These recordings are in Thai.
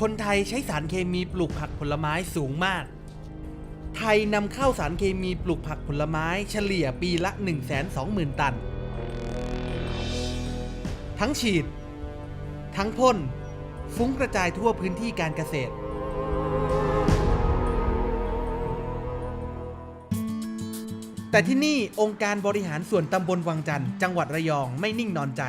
คนไทยใช้สารเคมีปลูกผักผลไม้สูงมาก ไทยนำเข้าสารเคมีปลูกผักผลไม้เฉลี่ยปีละ 120,000 ตัน ทั้งฉีด ทั้งพ่น ฟุ้งกระจายทั่วพื้นที่การเกษตรแต่ที่นี่องค์การบริหารส่วนตำบลวังจันทร์จังหวัดระยองไม่นิ่งนอนใจ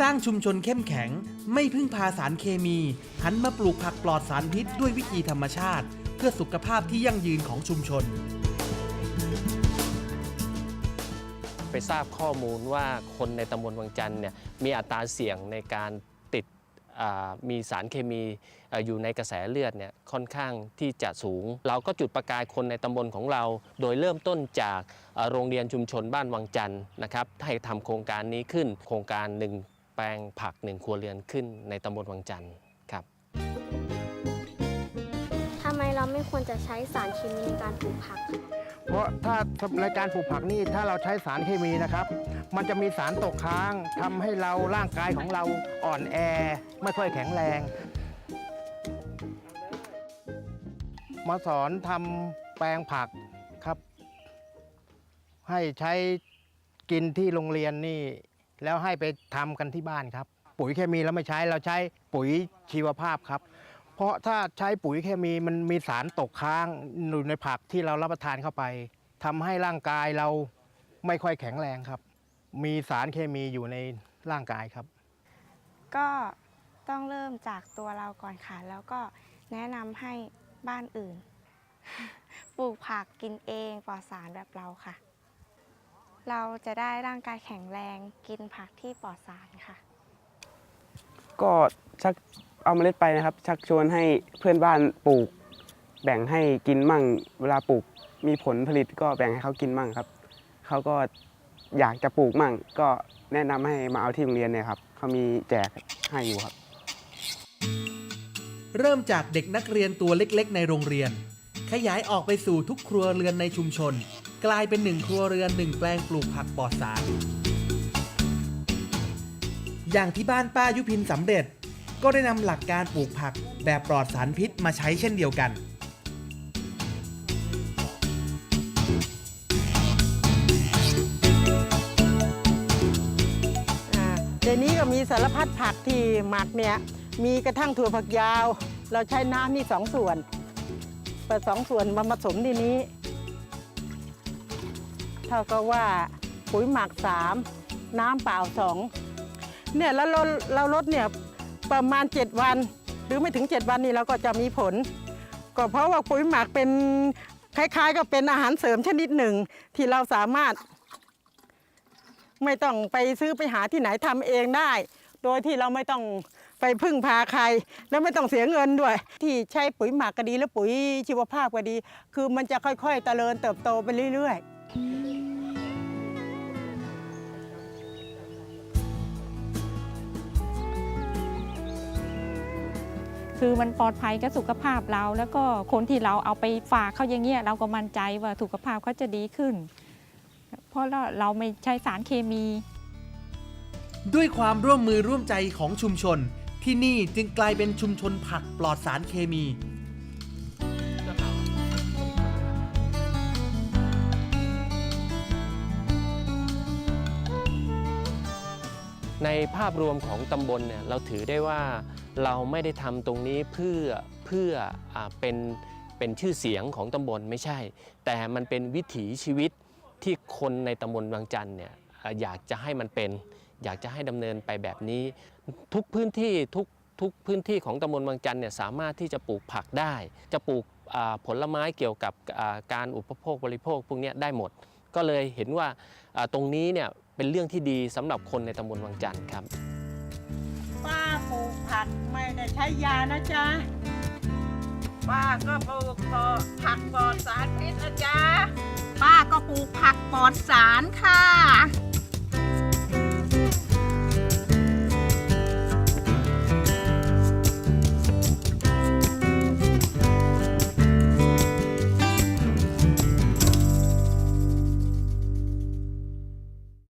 สร้างชุมชนเข้มแข็ง ไม่พึ่งพาสารเคมี หันมาปลูกผักปลอดสารพิษด้วยวิธีธรรมชาติ เพื่อสุขภาพที่ยั่งยืนของชุมชน ไปทราบข้อมูลว่าคนในตำบลวังจันทร์เนี่ยมีอัตราเสี่ยงในการติดอ่ามีสารเคมีอ่ออยู่ในกระแสเลือดเนี่ยค่อนข้างที่จะสูง เราก็จุดประกายคนในตำบลของเรา โดยเริ่มต้นจากอ่อโรงเรียนชุมชนบ้านวังจันทร์นะครับให้ทำโครงการนี้ขึ้นโครงการหนึ่ง ลงผักหนึ่งครัวเรือนขึ้นในตำบลวังจันทร์ครับทำไมเราไม่ควรจะใช้สารเคมีในการปลูกผัก เพราะถ้าในการปลูกผักนี่ถ้าเราใช้สารเคมีนะครับ มันจะมีสารตกค้างทำให้เราร่างกายของเราอ่อนแอ ไม่ค่อยแข็งแรง มาสอนทำแปลงผักครับ ให้ใช้กินที่โรงเรียนนี่ แล้วให้ไปทำกันที่บ้านครับ ปุ๋ยเคมีแล้วไม่ใช้เราใช้ปุ๋ยชีวภาพครับ เพราะถ้าใช้ปุ๋ยเคมีมันมีสารตกค้างอยู่ในผักที่เรารับประทานเข้าไปทำให้ร่างกายเราไม่ค่อยแข็งแรงครับ มีสารเคมีอยู่ในร่างกายครับ ก็ต้องเริ่มจากตัวเราก่อนค่ะ แล้วก็แนะนำให้บ้านอื่น ปลูกผักกินเองปลอดสารแบบเราค่ะ เราจะได้ร่างกายแข็งแรงกินผักที่ปลอดสารค่ะ ก็ชักเอาเมล็ดไปนะครับ ชักชวนให้เพื่อนบ้านปลูก แบ่งให้กินมั่ง เวลาปลูกมีผลผลิตก็แบ่งให้เขากินมั่งครับเขาก็อยากจะปลูกมั่ง ก็แนะนำให้มาเอาที่โรงเรียนเนี่ยครับเขามีแจกให้อยู่ครับ เริ่มจากเด็กนักเรียนตัวเล็ก ๆ ในโรงเรียน ขยายออกไปสู่ทุกครัวเรือนในชุมชน กลายเป็นหนึ่งครัวเรือนหนึ่งแปลงปลูกผักปลอดสาร อย่างที่บ้านป้ายุพินสำเร็จ ก็ได้นำหลักการปลูกผักแบบปลอดสารพิษมาใช้เช่นเดียวกันอ่าเดี๋ยวนี้ก็มีสารพัดผักที่หมักเนี่ยมีกระทั่งถั่วฝักยาว เราใช้น้ำนี่สองส่วนผสองส่วนมาผสมทีนี้ เท่ากับว่าปุ๋ยหมักสามน้ำเปล่าสองเนี่ยแล้วเราเราลดเนี่ยประมาณ 7 วัน หรือไม่ถึง 7 วันนี่เราก็จะมีผล ก็เพราะว่าปุ๋ยหมักเป็นคล้ายๆกับเป็นอาหารเสริมชนิดหนึ่ง ที่เราสามารถ ไม่ต้องไปซื้อไปหาที่ไหนทำเองได้ โดยที่เราไม่ต้องไปพึ่งพาใคร แล้วไม่ต้องเสียเงินด้วย ที่ใช้ปุ๋ยหมักก็ดี และปุ๋ยชีวภาพก็ดี คือมันจะค่อยๆเจริญเติบโตไปเรื่อยๆ คือมันปลอดภัยกับสุขภาพเรา แล้วก็คนที่เราเอาไปฝากเขาอย่างเงี้ยเราก็มั่นใจว่าสุขภาพเขาจะดีขึ้น เพราะเราเราไม่ใช้สารเคมี ด้วยความร่วมมือร่วมใจของชุมชน ที่นี่จึงกลายเป็นชุมชนผักปลอดสารเคมี ในภาพรวมของตำบลเนี่ยเราถือได้ว่าเราไม่ได้ทำตรงนี้เพื่อเพื่ออเป็นเป็นชื่อเสียงของตำบลไม่ใช่ แต่มันเป็นวิถีชีวิตที่คนในตำบลบางจันทร์เนี่ยอยากจะให้มันเป็น อยากจะให้ดำเนินไปแบบนี้ ทุกพื้นที่ทุกทุกพื้นที่ของตำบลบางจันทร์เนี่ยสามารถที่จะปลูกผักได้ จะปลูกผลไม้เกี่ยวกับการอุปโภคบริโภคพวกนี้ได้หมด ก็เลยเห็นว่าตรงนี้เนี่ย เป็นเรื่องที่ดีสำหรับคนในตำบลวังจันทร์ครับ ป้าปลูกผักไม่ได้ใช้ยานะจ๊ะ ป้าก็ปลูกผักปลอดสารพิษนะจ๊ะ ป้าก็ปลูกผักปลอดสารค่ะ